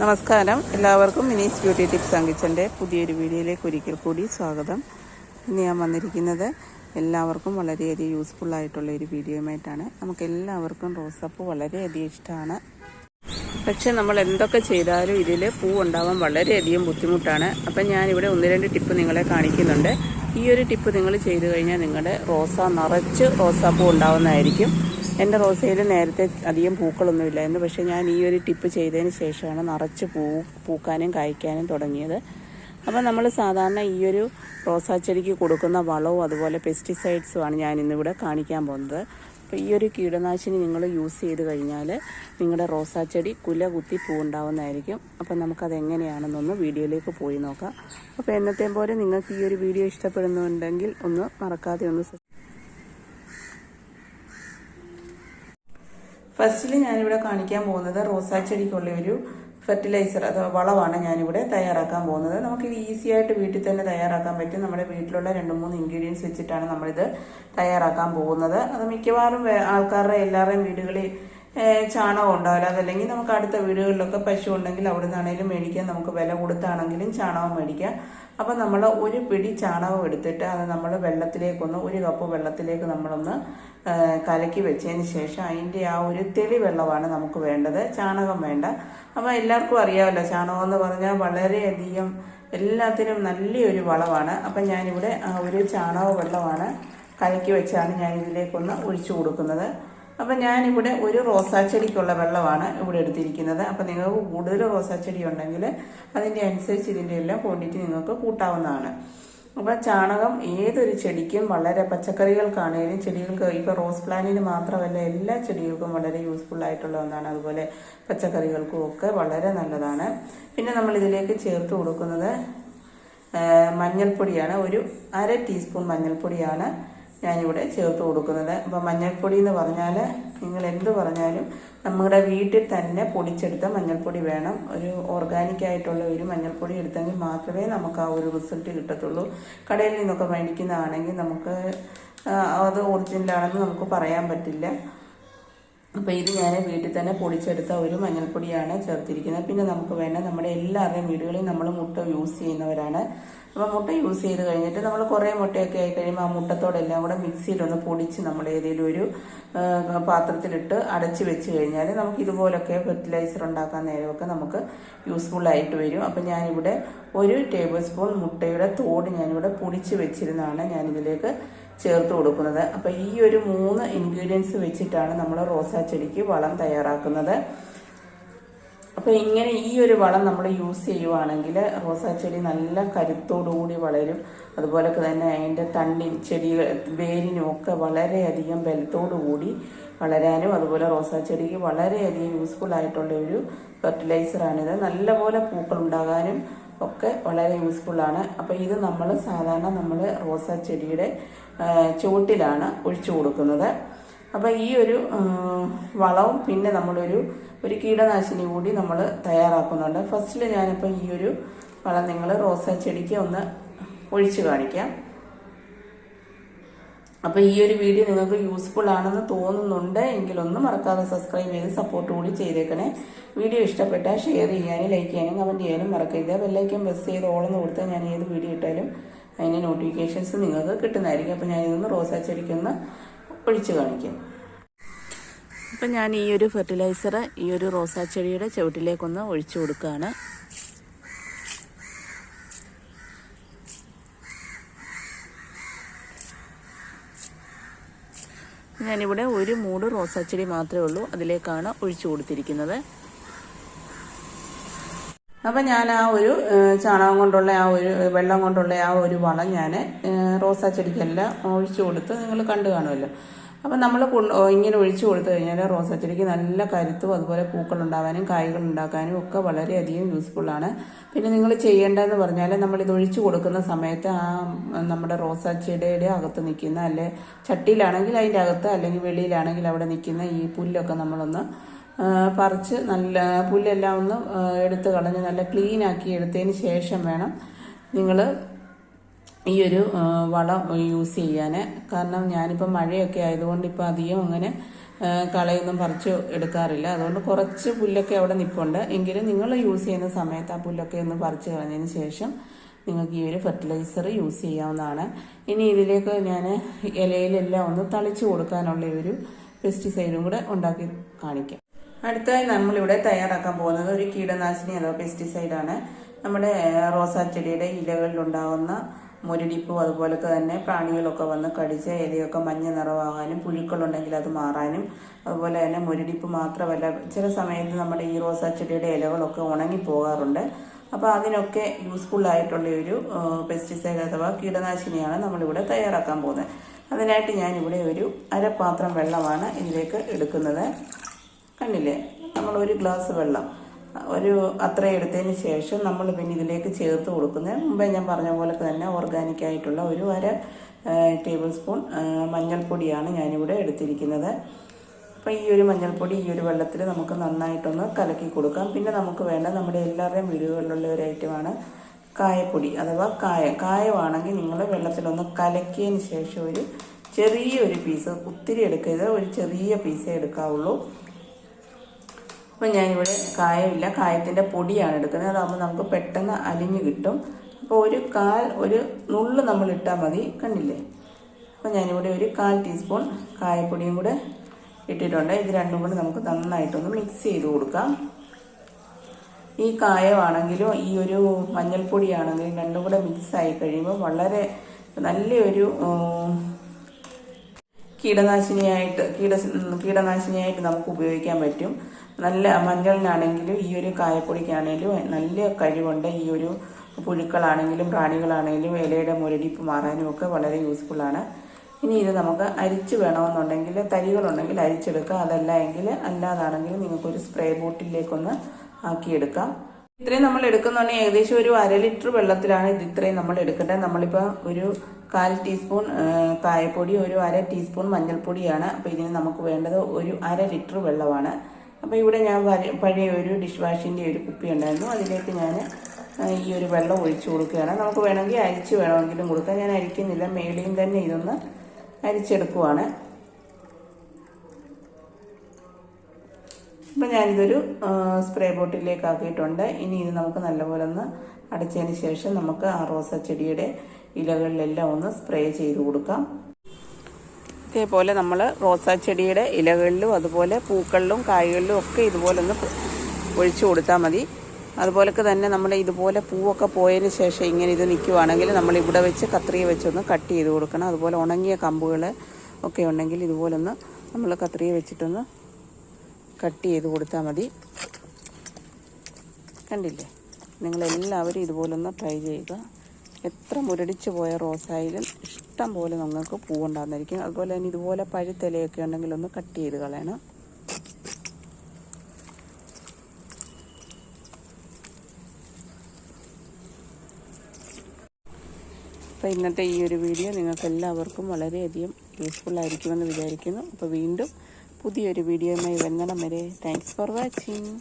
നമസ്കാരം. എല്ലാവർക്കും മിനീസ് beauty tips അങ്കിച്ചന്റെ പുതിയൊരു വീഡിയോയിലേക്ക് ഒരിക്കൽ കൂടി സ്വാഗതം. ഇന്ന് ഞാൻ വന്നിരിക്കുന്നത് എല്ലാവർക്കും വളരെയധികം യൂസ്ഫുൾ ആയിട്ടുള്ള ഒരു വീഡിയോയുമായിട്ടാണ്. നമുക്ക് എല്ലാവർക്കും റോസപ്പ് വളരെയധികം ഇഷ്ടമാണ്. പക്ഷെ നമ്മൾ എന്തൊക്കെ ചെയ്താലും ഇതിൽ പൂ ഉണ്ടാവാൻ വളരെയധികം ബുദ്ധിമുട്ടാണ്. അപ്പം ഞാനിവിടെ ഒന്ന് രണ്ട് ടിപ്പ് നിങ്ങളെ കാണിക്കുന്നുണ്ട്. ഈ ഒരു ടിപ്പ് നിങ്ങൾ ചെയ്തു കഴിഞ്ഞാൽ നിങ്ങളുടെ റോസ നിറച്ച് റോസാപ്പൂ ഉണ്ടാവുന്നതായിരിക്കും. എന്റെ റോസയിൽ നേരത്തെ അധികം പൂക്കളൊന്നുമില്ലായിരുന്നു പക്ഷേ ഞാൻ ഈ ഒരു ടിപ്പ് ചെയ്തതിന് ശേഷമാണ് നിറച്ച് പൂ പൂക്കാനും കായ്ക്കാനും തുടങ്ങിയത്. അപ്പോൾ നമ്മൾ സാധാരണ ഈ ഒരു റോസാ ചെടിക്ക് കൊടുക്കുന്ന വളവും അതുപോലെ പെസ്റ്റിസൈഡ്സുമാണ് ഞാൻ ഇന്നിവിടെ കാണിക്കാൻ പോകുന്നത്. അപ്പോൾ ഈ ഒരു കീടനാശിനി നിങ്ങൾ യൂസ് ചെയ്ത് കഴിഞ്ഞാൽ നിങ്ങളുടെ റോസാച്ചെടി ചെടി കുല കുത്തി പൂവുണ്ടാവുന്നതായിരിക്കും. അപ്പോൾ നമുക്കത് എങ്ങനെയാണെന്നൊന്ന് വീഡിയോയിലേക്ക് പോയി നോക്കാം. അപ്പോൾ എന്നത്തെയും പോലെ നിങ്ങൾക്ക് ഈ ഒരു വീഡിയോ ഇഷ്ടപ്പെടുന്നുണ്ടെങ്കിൽ ഒന്ന് മറക്കാതെ ഒന്ന് ഫസ്റ്റിൽ ഞാനിവിടെ കാണിക്കാൻ പോകുന്നത് റോസാ ചെടിക്കുള്ള ഒരു ഫെർട്ടിലൈസർ അഥവാ വളമാണ് ഞാനിവിടെ തയ്യാറാക്കാൻ പോകുന്നത്. നമുക്കിത് ഈസി ആയിട്ട് വീട്ടിൽ തന്നെ തയ്യാറാക്കാൻ പറ്റും. നമ്മുടെ വീട്ടിലുള്ള രണ്ട് മൂന്ന് ഇൻഗ്രീഡിയൻസ് വെച്ചിട്ടാണ് നമ്മളിത് തയ്യാറാക്കാൻ പോകുന്നത്. അത് മിക്കവാറും ആൾക്കാരുടെ എല്ലാവരുടെയും വീടുകളിൽ ചാണകം ഉണ്ടാവില്ല. അതല്ലെങ്കിൽ നമുക്ക് അടുത്ത വീടുകളിലൊക്കെ പശു ഉണ്ടെങ്കിൽ അവിടെ നിന്നാണെങ്കിലും മേടിക്കാം. നമുക്ക് വില കൊടുത്താണെങ്കിലും ചാണകം മേടിക്കാം. അപ്പം നമ്മൾ ഒരു പിടി ചാണകം എടുത്തിട്ട് അത് നമ്മൾ വെള്ളത്തിലേക്കൊന്ന് ഒരു കപ്പ് വെള്ളത്തിലേക്ക് നമ്മളൊന്ന് കലക്കി വെച്ചതിന് ശേഷം അതിന്റെ ആ ഒരു തെളി വെള്ളമാണ് നമുക്ക് വേണ്ടത്. ചാണകം വേണ്ട. അപ്പോൾ എല്ലാവർക്കും അറിയാമല്ലോ ചാണകം എന്ന് പറഞ്ഞാൽ വളരെയധികം എല്ലാത്തിനും നല്ലൊരു വളമാണ്. അപ്പം ഞാനിവിടെ ആ ഒരു ചാണക വെള്ളമാണ് കലക്കി വെച്ചാണ് ഞാൻ ഇതിലേക്കൊന്ന് ഒഴിച്ചു കൊടുക്കുന്നത്. അപ്പം ഞാനിവിടെ ഒരു റോസാച്ചെടിക്കുള്ള വെള്ളമാണ് ഇവിടെ എടുത്തിരിക്കുന്നത്. അപ്പം നിങ്ങൾക്ക് കൂടുതൽ റോസാച്ചെടി ചെടി ഉണ്ടെങ്കിൽ അതിന്റെ അനുസരിച്ച് ഇതിന്റെ എല്ലാം ക്വാണ്ടിറ്റി നിങ്ങൾക്ക് കൂട്ടാവുന്നതാണ്. അപ്പം ചാണകം ഏതൊരു ചെടിക്കും വളരെ പച്ചക്കറികൾക്കാണെങ്കിലും ചെടികൾക്ക് ഇപ്പോൾ റോസ് പ്ലാന്റിന് മാത്രമല്ല എല്ലാ ചെടികൾക്കും വളരെ യൂസ്ഫുൾ ആയിട്ടുള്ള ഒന്നാണ്. അതുപോലെ പച്ചക്കറികൾക്കും ഒക്കെ വളരെ നല്ലതാണ്. പിന്നെ നമ്മൾ ഇതിലേക്ക് ചേർത്ത് കൊടുക്കുന്നത് മഞ്ഞൾപ്പൊടിയാണ്. ഒരു അര ടീസ്പൂൺ മഞ്ഞൾപ്പൊടിയാണ്. ഞാനിവിടെ ചേർത്ത് കൊടുക്കുന്നത്. അപ്പോൾ മഞ്ഞൾപ്പൊടി എന്ന് പറഞ്ഞാൽ നിങ്ങൾ എന്ത് പറഞ്ഞാലും നമ്മുടെ വീട്ടിൽ തന്നെ പൊടിച്ചെടുത്ത മഞ്ഞൾപ്പൊടി വേണം. ഒരു ഓർഗാനിക് ആയിട്ടുള്ള ഒരു മഞ്ഞൾപ്പൊടി എടുത്തെങ്കിൽ മാത്രമേ നമുക്ക് ആ ഒരു റിസൾട്ട് കിട്ടത്തുള്ളൂ. കടയിൽ നിന്നൊക്കെ മേടിക്കുന്നതാണെങ്കിൽ നമുക്ക് അത് ഒറിജിനലാണെന്ന് നമുക്ക് പറയാൻ പറ്റില്ല. അപ്പോൾ ഇത് ഞാൻ വീട്ടിൽ തന്നെ പൊടിച്ചെടുത്ത ഒരു മഞ്ഞൾപ്പൊടിയാണ് ചേർത്തിരിക്കുന്നത്. പിന്നെ നമുക്ക് വേണ്ട നമ്മുടെ എല്ലാവരുടെയും വീടുകളിൽ നമ്മൾ മുട്ട യൂസ് ചെയ്യുന്നവരാണ്. അപ്പോൾ മുട്ട യൂസ് ചെയ്ത് കഴിഞ്ഞിട്ട് നമ്മൾ കുറേ മുട്ടയൊക്കെ ആയി കഴിയുമ്പോൾ ആ മുട്ടത്തോടെല്ലാം കൂടെ മിക്സിയിലൊന്ന് പൊടിച്ച് നമ്മൾ ഏതെങ്കിലും ഒരു പാത്രത്തിലിട്ട് അടച്ച് വെച്ച് കഴിഞ്ഞാൽ നമുക്ക് ഇതുപോലൊക്കെ ഫെർട്ടിലൈസർ ഉണ്ടാക്കാൻ നേരമൊക്കെ നമുക്ക് യൂസ്ഫുൾ ആയിട്ട് വരും. അപ്പം ഞാനിവിടെ ഒരു ടേബിൾ സ്പൂൺ മുട്ടയുടെ തോട് ഞാനിവിടെ പൊടിച്ച് വെച്ചിരുന്നതാണ് ഞാനിതിലേക്ക് ചേർത്ത് കൊടുക്കുന്നത്. അപ്പോൾ ഈ ഒരു മൂന്ന് ഇൻഗ്രീഡിയൻസ് വെച്ചിട്ടാണ് നമ്മൾ റോസാ ചെടിക്ക് വളം തയ്യാറാക്കുന്നത്. അപ്പോൾ ഇങ്ങനെ ഈ ഒരു വളം നമ്മൾ യൂസ് ചെയ്യുവാണെങ്കിൽ റോസാ ചെടി നല്ല കരുത്തോടുകൂടി വളരും. അതുപോലെ തന്നെ അതിന്റെ തണ്ണി ചെടി വേരിനും ഒക്കെ വളരെയധികം ബലത്തോടുകൂടി വളരാനും അതുപോലെ റോസാ ചെടിക്ക് വളരെയധികം യൂസ്ഫുൾ ആയിട്ടുള്ള ഒരു ഫെർട്ടിലൈസറാണിത് നല്ലപോലെ പൂക്കൾ ഉണ്ടാകാനും ഒക്കെ വളരെ യൂസ്ഫുൾ ആണ്. അപ്പോൾ ഇത് നമ്മൾ സാധാരണ നമ്മൾ റോസാ ചെടിയുടെ ചുവട്ടിലാണ് ഒഴിച്ചു കൊടുക്കുന്നത്. അപ്പോൾ ഈ ഒരു വളവും പിന്നെ നമ്മളൊരു ഒരു കീടനാശിനി കൂടി നമ്മൾ തയ്യാറാക്കുന്നുണ്ട്. ഫസ്റ്റിൽ ഞാനിപ്പോൾ ഈ ഒരു വളം നിങ്ങൾ റോസാ ചെടിക്ക് ഒന്ന് ഒഴിച്ചു കാണിക്കാം. അപ്പോൾ ഈ ഒരു വീഡിയോ നിങ്ങൾക്ക് യൂസ്ഫുൾ ആണെന്ന് തോന്നുന്നുണ്ട് എങ്കിലൊന്നും മറക്കാതെ സബ്സ്ക്രൈബ് ചെയ്ത് സപ്പോർട്ട് കൂടി ചെയ്തേക്കണേ. വീഡിയോ ഇഷ്ടപ്പെട്ടാൽ ഷെയർ ചെയ്യാനും ലൈക്ക് ചെയ്യാനും കമന്റ് ചെയ്യാനും മറക്കരുത്. ബെല്ലൈക്കൻ പ്രസ് ചെയ്ത് ഓളെന്ന് കൊടുത്താൽ ഞാൻ ഏത് വീഡിയോ ഇട്ടാലും അതിന്റെ നോട്ടിഫിക്കേഷൻസ് നിങ്ങൾക്ക് കിട്ടുന്നതായിരിക്കും. അപ്പോൾ ഞാനിതൊന്ന് റോസാ ചെടിക്കൊന്ന് ഒഴിച്ചു കാണിക്കും. അപ്പം ഞാൻ ഈ ഒരു ഫെർട്ടിലൈസർ ഈ ഒരു റോസാ ചെടിയുടെ ചുവട്ടിലേക്കൊന്ന് ഒഴിച്ചു കൊടുക്കുകയാണ് ഞാനിവിടെ ഒരു മൂട് റോസാച്ചെടി മാത്രമേ ഉള്ളൂ. അതിലേക്കാണ് ഒഴിച്ചു കൊടുത്തിരിക്കുന്നത്. അപ്പം ഞാൻ ആ ഒരു ചാണകം കൊണ്ടുള്ള ആ ഒരു വെള്ളം കൊണ്ടുള്ള ആ ഒരു വളം ഞാൻ റോസാ ചെടിക്കെല്ലാം ഒഴിച്ചു കൊടുത്ത് നിങ്ങൾ കണ്ടു കാണുമല്ലോ. അപ്പം നമ്മൾ ഇങ്ങനെ ഒഴിച്ചു കൊടുത്തു കഴിഞ്ഞാൽ റോസാ ചെടിക്ക് നല്ല കരുത്തും അതുപോലെ പൂക്കൾ ഉണ്ടാവാനും കായ്കൾ ഉണ്ടാക്കാനും ഒക്കെ വളരെയധികം യൂസ്ഫുള്ളാണ് പിന്നെ നിങ്ങൾ ചെയ്യേണ്ടതെന്ന് പറഞ്ഞാൽ നമ്മൾ ഇത് ഒഴിച്ചു കൊടുക്കുന്ന സമയത്ത് ആ നമ്മുടെ റോസാ ചെടിയുടെ അകത്ത് നിൽക്കുന്ന അല്ലെ ചട്ടിയിലാണെങ്കിൽ അതിന്റെ അകത്ത് അല്ലെങ്കിൽ വെളിയിലാണെങ്കിൽ അവിടെ നിൽക്കുന്ന ഈ പുല്ലൊക്കെ നമ്മളൊന്ന് പറിച്ച് നല്ല പുല്ലെല്ലാം ഒന്ന് എടുത്ത് കളഞ്ഞ് നല്ല ക്ലീനാക്കി എടുത്തതിന് ശേഷം വേണം നിങ്ങൾ ഈ ഒരു വളം യൂസ് ചെയ്യാൻ കാരണം ഞാനിപ്പോൾ മഴയൊക്കെ ആയതുകൊണ്ട് ഇപ്പോൾ അധികം അങ്ങനെ കളയൊന്നും പറിച്ച് എടുക്കാറില്ല. അതുകൊണ്ട് കുറച്ച് പുല്ലൊക്കെ അവിടെ നിൽപ്പുണ്ട് എങ്കിലും നിങ്ങൾ യൂസ് ചെയ്യുന്ന സമയത്ത് ആ പുല്ലൊക്കെ ഒന്ന് പറിച്ച് കളഞ്ഞതിന് ശേഷം നിങ്ങൾക്ക് ഈ ഒരു ഫെർട്ടിലൈസർ യൂസ് ചെയ്യാവുന്നതാണ്. ഇനി ഇതിലേക്ക് ഞാൻ ഇലയിലെല്ലാം ഒന്ന് തളിച്ചു കൊടുക്കാനുള്ള ഒരു പെസ്റ്റിസൈഡും കൂടെ ഉണ്ടാക്കി കാണിക്കാം. അടുത്തായി നമ്മളിവിടെ തയ്യാറാക്കാൻ പോകുന്നത് ഒരു കീടനാശിനി അഥവാ പെസ്റ്റിസൈഡാണ് നമ്മുടെ റോസാ ചെടിയുടെ ഇലകളിലുണ്ടാകുന്ന മുരടിപ്പും അതുപോലൊക്കെ തന്നെ പ്രാണികളൊക്കെ വന്ന് കടിച്ച് ഇലയൊക്കെ മഞ്ഞ നിറമാകാനും പുഴുക്കളുണ്ടെങ്കിൽ അത് മാറാനും അതുപോലെ തന്നെ മുരടിപ്പ് മാത്രമല്ല ചില സമയത്ത് നമ്മുടെ ഈ റോസാ ചെടിയുടെ ഇലകളൊക്കെ ഉണങ്ങി പോകാറുണ്ട് അപ്പോൾ അതിനൊക്കെ യൂസ്ഫുള്ളായിട്ടുള്ള ഒരു പെസ്റ്റിസൈഡ് അഥവാ കീടനാശിനിയാണ് നമ്മളിവിടെ തയ്യാറാക്കാൻ പോകുന്നത്. അതിനായിട്ട് ഞാനിവിടെ ഒരു അരപ്പാത്രം വെള്ളമാണ് ഇതിലേക്ക് എടുക്കുന്നത്. കണ്ടില്ലേ? നമ്മളൊരു ഗ്ലാസ് വെള്ളം. ഒരു അത്ര എടുത്തതിന് ശേഷം നമ്മൾ പിന്നെ ഇതിലേക്ക് ചേർത്ത് കൊടുക്കുന്നത് മുമ്പേ ഞാൻ പറഞ്ഞ പോലെ തന്നെ ഓർഗാനിക് ആയിട്ടുള്ള ഒരു അര ടേബിൾ സ്പൂൺ മഞ്ഞൾപ്പൊടിയാണ് ഞാനിവിടെ എടുത്തിരിക്കുന്നത്. അപ്പോൾ ഈ ഒരു മഞ്ഞൾപ്പൊടി ഈ ഒരു വെള്ളത്തിൽ നമുക്ക് നന്നായിട്ടൊന്ന് കലക്കി കൊടുക്കാം. പിന്നെ നമുക്ക് വേണ്ട നമ്മുടെ എല്ലാവരുടെയും വീടുകളിലുള്ള ഒരു ഐറ്റമാണ് കായപ്പൊടി അഥവാ കായ. കായമാണെങ്കിൽ നിങ്ങൾ വെള്ളത്തിലൊന്ന് കലക്കിയതിന് ശേഷം ഒരു ചെറിയൊരു പീസ് ഒത്തിരി എടുക്കരുത് ഒരു ചെറിയ പീസേ എടുക്കാവുള്ളൂ. അപ്പം ഞാനിവിടെ കായമില്ല. കായത്തിന്റെ പൊടിയാണ് എടുക്കുന്നത്. അതാകുമ്പോൾ നമുക്ക് പെട്ടെന്ന് അലിഞ്ഞ് കിട്ടും. അപ്പോൾ ഒരു കാൽ ഒരു നുള്ള് നമ്മൾ ഇട്ടാൽ മതി. കണ്ടില്ലേ? അപ്പോൾ ഞാനിവിടെ ഒരു കാൽ ടീസ്പൂൺ കായപ്പൊടിയും കൂടെ ഇട്ടിട്ടുണ്ട്. ഇത് രണ്ടും കൂടെ നമുക്ക് നന്നായിട്ടൊന്ന് മിക്സ് ചെയ്ത് കൊടുക്കാം. ഈ കായമാണെങ്കിലും ഈ ഒരു മഞ്ഞൾപ്പൊടിയാണെങ്കിലും രണ്ടും കൂടെ മിക്സ് ആയി കഴിയുമ്പോൾ വളരെ നല്ലൊരു കീടനാശിനിയായിട്ട് കീട കീടനാശിനിയായിട്ട് നമുക്ക് ഉപയോഗിക്കാൻ പറ്റും. നല്ല മഞ്ഞളിനാണെങ്കിലും ഈ ഒരു കായപ്പൊടിക്കാണെങ്കിലും നല്ല കഴിവുണ്ട്. ഈ ഒരു പുഴുക്കളാണെങ്കിലും പ്രാണികളാണെങ്കിലും ഇലയുടെ മുരടിപ്പ് മാറാനും ഒക്കെ വളരെ യൂസ്ഫുള്ളാണ് ഇനി ഇത് നമുക്ക് അരിച്ച് വേണമെന്നുണ്ടെങ്കിൽ തരികളുണ്ടെങ്കിൽ അരിച്ചെടുക്കാം. അതല്ല എങ്കിൽ അല്ലാതാണെങ്കിൽ നിങ്ങൾക്കൊരു സ്പ്രേ ബോട്ടിലേക്കൊന്ന് ആക്കിയെടുക്കാം. ഇത്രയും നമ്മൾ എടുക്കുന്നുണ്ടെങ്കിൽ ഏകദേശം ഒരു അര ലിറ്റർ വെള്ളത്തിലാണ് ഇത് ഇത്രയും നമ്മൾ എടുക്കേണ്ടത്. നമ്മളിപ്പോൾ ഒരു കാൽ ടീസ്പൂൺ കായപ്പൊടി ഒരു അര ടീസ്പൂൺ മഞ്ഞൾപ്പൊടിയാണ്. അപ്പോൾ ഇതിന് നമുക്ക് വേണ്ടത് ഒരു അര ലിറ്റർ വെള്ളമാണ്. അപ്പോൾ ഇവിടെ ഞാൻ പഴയ ഒരു ഡിഷ് വാഷിന്റെ ഒരു കുപ്പി ഉണ്ടായിരുന്നു. അതിലേക്ക് ഞാൻ ഈ ഒരു വെള്ളം ഒഴിച്ച് കൊടുക്കുകയാണ്. നമുക്ക് വേണമെങ്കിൽ അരിച്ച് വേണമെങ്കിലും കൊടുക്കാം. ഞാൻ അരിക്കുന്നില്ല. മേളിയും തന്നെ ഇതൊന്ന് അരിച്ചെടുക്കുവാണ്. ഇപ്പം ഞാനിതൊരു സ്പ്രേ ബോട്ടിലേക്ക് ആക്കിയിട്ടുണ്ട്. ഇനി ഇത് നമുക്ക് നല്ലപോലെ ഒന്ന് അടച്ചതിന് ശേഷം നമുക്ക് ആ റോസ ചെടിയുടെ ഇലകളിലെല്ലാം ഒന്ന് സ്പ്രേ ചെയ്ത് കൊടുക്കാം. ഇതേപോലെ നമ്മൾ റോസാ ചെടിയുടെ ഇലകളിലും അതുപോലെ പൂക്കളിലും കായ്കളിലും ഒക്കെ ഇതുപോലെ ഒന്ന് ഒഴിച്ചു കൊടുത്താൽ മതി. അതുപോലൊക്കെ തന്നെ നമ്മൾ ഇതുപോലെ പൂവൊക്കെ പോയതിന് ശേഷം ഇങ്ങനെ ഇത് നിൽക്കുവാണെങ്കിൽ നമ്മൾ ഇവിടെ വെച്ച് കത്രിക വെച്ചൊന്ന് കട്ട് ചെയ്ത് കൊടുക്കണം. അതുപോലെ ഉണങ്ങിയ കമ്പുകൾ ഒക്കെ ഉണ്ടെങ്കിൽ ഇതുപോലൊന്ന് നമ്മൾ കത്രിക വെച്ചിട്ടൊന്ന് കട്ട് ചെയ്ത് കൊടുത്താൽ മതി. കണ്ടില്ലേ? നിങ്ങളെല്ലാവരും ഇതുപോലൊന്ന് ട്രൈ ചെയ്യുക. എത്ര മുരടിച്ച് പോയ റോസായാലും ഇഷ്ടം പോലെ നിങ്ങൾക്ക് പൂവുണ്ടാകുന്നതായിരിക്കും അതുപോലെ തന്നെ ഇതുപോലെ പഴുത്തിലയൊക്കെ ഉണ്ടെങ്കിൽ ഒന്ന് കട്ട് ചെയ്ത് കളയണം. അപ്പോൾ ഇന്നത്തെ ഈ ഒരു വീഡിയോ നിങ്ങൾക്ക് എല്ലാവർക്കും വളരെയധികം യൂസ്ഫുൾ ആയിരിക്കുമെന്ന് വിചാരിക്കുന്നു. അപ്പോൾ വീണ്ടും പുതിയൊരു വീഡിയോയുമായി വന്നണം വരെ താങ്ക്സ് ഫോർ വാച്ചിങ്